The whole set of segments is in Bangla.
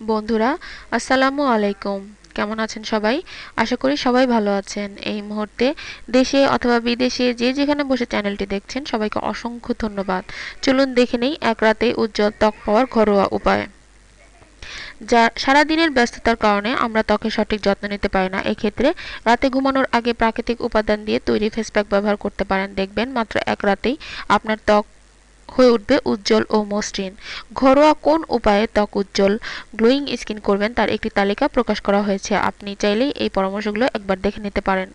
বন্ধুরা, আসসালামু আলাইকুম। কেমন আছেন সবাই? আশা করি সবাই ভালো আছেন। এই মুহূর্তে দেশে অথবা বিদেশে যে যেখানে বসে চ্যানেলটি দেখছেন, সবাইকে অসংখ্য ধন্যবাদ। চলুন দেখে নেই এক রাতে উজ্জ্বল ত্বক পাওয়ার ঘরোয়া উপায়। যা সারাদিনের ব্যস্ততার কারণে আমরা ত্বকের সঠিক যত্ন নিতে পারি না। এক্ষেত্রে রাতে ঘুমানোর আগে প্রাকৃতিক উপাদান দিয়ে তৈরি ফেস প্যাক ব্যবহার করতে পারেন। দেখবেন মাত্র এক রাতেই আপনার ত্বক হয়ে উঠবে উজ্জ্বল ও মসৃণ। ঘরোয়া কোন উপায়ে ত্বক উজ্জ্বল? গ্লোয়িং স্কিন করবেন তার একটি তালিকা প্রকাশ করা হয়েছে। আপনি চাইলেই এই পরামর্শগুলো একবার দেখে নিতে পারেন।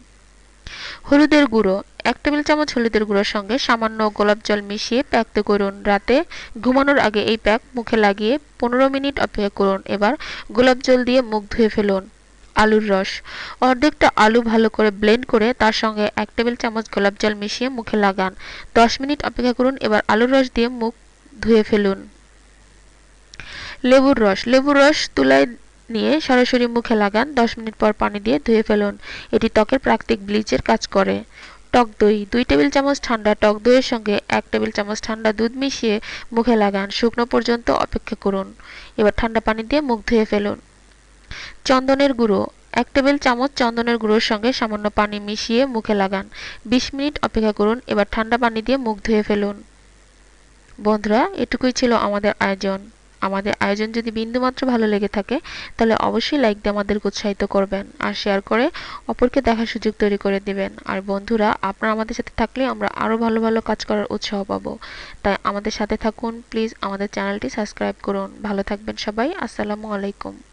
হলুদের গুঁড়ো। এক টেবিল চামচ হলুদের গুঁড়োর সঙ্গে সামান্য গোলাপ জল মিশিয়ে প্যাক করুন। রাতে ঘুমানোর আগে এই প্যাক মুখে লাগিয়ে পনেরো মিনিট অপেক্ষা করুন। এবার গোলাপ জল দিয়ে মুখ ধুয়ে ফেলুন। আলুর রস। অর্ধেকটা আলু ভালো করে ব্লেন্ড করে তার সঙ্গে এক টেবিল চামচ গোলাপ জল মিশিয়ে মুখে লাগান। দশ মিনিট অপেক্ষা করুন, এবার আলুর রস দিয়ে মুখ ধুয়ে ফেলুন। লেবুর রস। লেবুর রস তুলায় নিয়ে সরাসরি মুখে লাগান। দশ মিনিট পর পানি দিয়ে ধুয়ে ফেলুন। এটি ত্বকের প্রাকৃতিক ব্লিচের কাজ করে। টক দই। দুই টেবিল চামচ ঠান্ডা টক দইয়ের সঙ্গে এক টেবিল চামচ ঠান্ডা দুধ মিশিয়ে মুখে লাগান। শুকনো পর্যন্ত অপেক্ষা করুন। এবার ঠান্ডা পানি দিয়ে মুখ ধুয়ে ফেলুন। চন্দনের গুঁড়ো, এক টেবিল চামচ চন্দনের গুঁড়োর সঙ্গে সামান্য পানি মিশিয়ে মুখে লাগান। বিশ মিনিট অপেক্ষা করুন, এবার ঠান্ডা পানি দিয়ে মুখ ধুয়ে ফেলুন। বন্ধুরা, এটুকুই ছিল আমাদের আয়োজন। আমাদের আয়োজন যদি বিন্দুমাত্র ভালো লেগে থাকে, তাহলে অবশ্যই লাইক দিয়ে আমাদেরকে উৎসাহিত করবেন আর শেয়ার করে অপরকে দেখার সুযোগ তৈরি করে দিবেন। আর বন্ধুরা, আপনারা আমাদের সাথে থাকলে আমরা আরও ভালো ভালো কাজ করার উৎসাহ পাবো। তাই আমাদের সাথে থাকুন, প্লিজ আমাদের চ্যানেলটি সাবস্ক্রাইব করুন। ভালো থাকবেন সবাই, আসসালামু আলাইকুম।